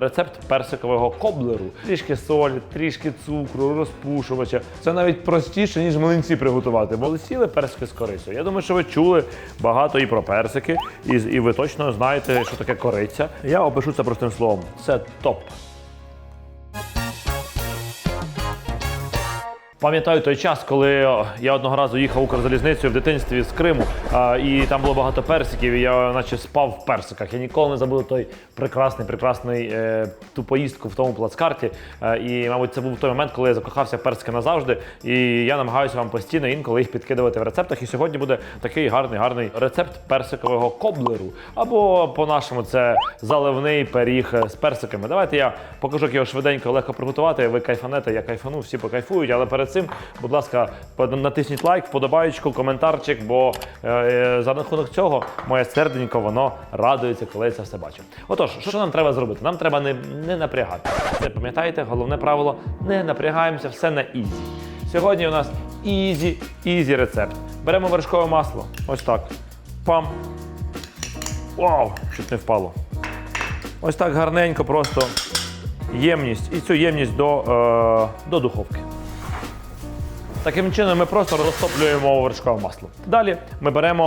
Рецепт персикового коблеру. Трішки солі, трішки цукру, розпушувача. Це навіть простіше, ніж млинці приготувати, бо сіли персики з корицею. Я думаю, що ви чули багато і про персики, і, і ви точно знаєте, що таке кориця. Я опишу це простим словом. Це топ. Пам'ятаю той час, коли я одного разу їхав Укрзалізницею в дитинстві з Криму, і там було багато персиків, і я наче спав в персиках. Я ніколи не забуду той прекрасний, прекрасний е, ту поїздку в тому плацкарті. Е, і, мабуть, це був той момент, коли я закохався в персики назавжди. І я намагаюся вам постійно інколи їх підкидувати в рецептах. І сьогодні буде такий гарний, гарний рецепт персикового коблеру. Або по-нашому це заливний пиріг е, з персиками. Давайте я покажу, як його швиденько легко приготувати. Ви кайфанете, я кайфану, всі покайфують. Але перед цим, будь ласка, натисніть лайк, вподобаєчку, коментарчик, бо е, е, за рахунок цього моє серденько воно радується, коли я це все бачу. Отож, що нам треба зробити? Нам треба не, не напрягати. Це пам'ятаєте, головне правило не напрягаємося, все на ізі. Сьогодні у нас ізі, ізі рецепт. Беремо вершкове масло. Ось так. Пам. Вау! Чуть не впало. Ось так гарненько, просто ємність. І цю ємність до, е, до духовки. Таким чином ми просто розтоплюємо вершкове масло. Далі ми беремо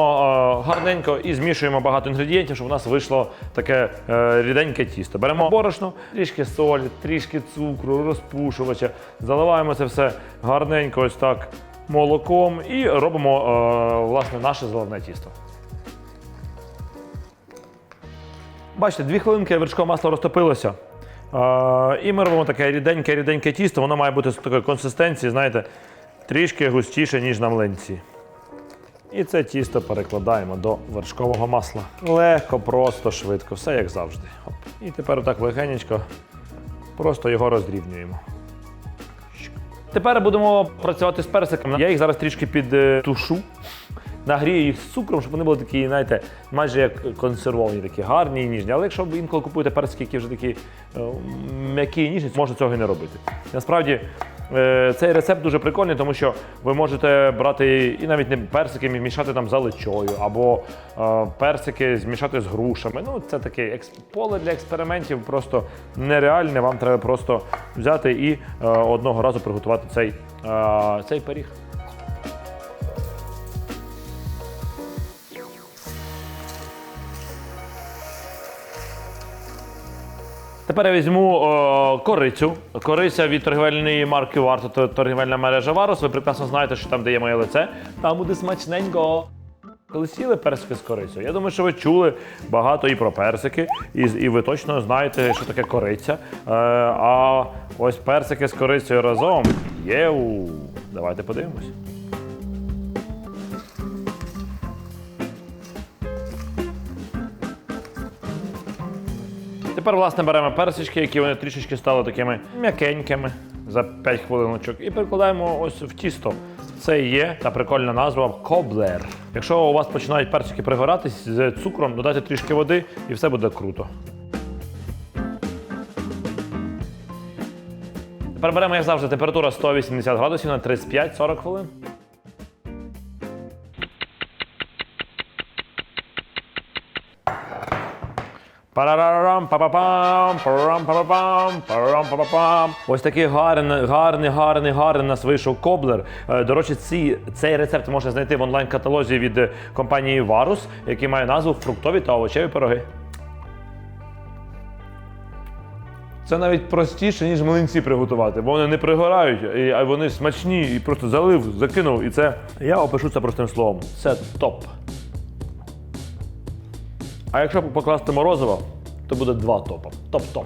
е, гарненько і змішуємо багато інгредієнтів, щоб у нас вийшло таке е, ріденьке тісто. Беремо борошно, трішки солі, трішки цукру, розпушувача, заливаємо це все гарненько, ось так молоком і робимо е, власне наше заливне тісто. Бачите, дві хвилинки вершкове масло розтопилося. І ми робимо таке ріденьке, ріденьке тісто. Воно має бути з такої консистенції, знаєте, трішки густіше, ніж на млинці. І це тісто перекладаємо до вершкового масла. Легко, просто, швидко, все як завжди. Оп. І тепер отак легенечко просто його розрівнюємо. Тепер будемо працювати з персиками. Я їх зараз трішки підтушу. Нагрію їх з цукром, щоб вони були такі, знаєте, майже як консервовані, такі гарні і ніжні. Але якщо ви інколи купуєте персики, які вже такі е, м'які і ніжні, можна цього і не робити. Насправді е, цей рецепт дуже прикольний, тому що ви можете брати і навіть не персики мішати там з алечою, або е, персики змішати з грушами. Ну, це таке поле для експериментів, просто нереальне. Вам треба просто взяти і е, одного разу приготувати цей, е, цей пиріг. Тепер я візьму о, корицю. Кориця від торгівельної марки Варто, то торгівельна мережа Варус. Ви прекрасно знаєте, що там, де є моє лице, там буде смачненько. Коли сіли персики з корицею, я думаю, що ви чули багато і про персики, і, і ви точно знаєте, що таке кориця. Е, а ось персики з корицею разом. Єу! Давайте подивимось. Тепер, власне, беремо персички, які вони трішечки стали такими м'якенькими за 5 хвилиночок, і перекладаємо ось в тісто. Це є та прикольна назва коблер. Якщо у вас починають персики пригоратись з цукром, додайте трішки води і все буде круто. Тепер беремо, як завжди, температура 180 градусів на 35-40 хвилин. Парарарам, па-па-пам, парарам, па-па-пам. Ось такий гарний, гарний, гарний, гарний нас вийшов коблер. Е, До речі, ці, цей рецепт можна знайти в онлайн-каталозі від е, компанії Varus, який має назву фруктові та овочеві пироги. Це навіть простіше, ніж млинці приготувати, бо вони не пригорають, а вони смачні і просто залив, закинув. І це я опишу це простим словом. Це топ. А якщо покласти морозиво, то буде два топа. Топ-топ.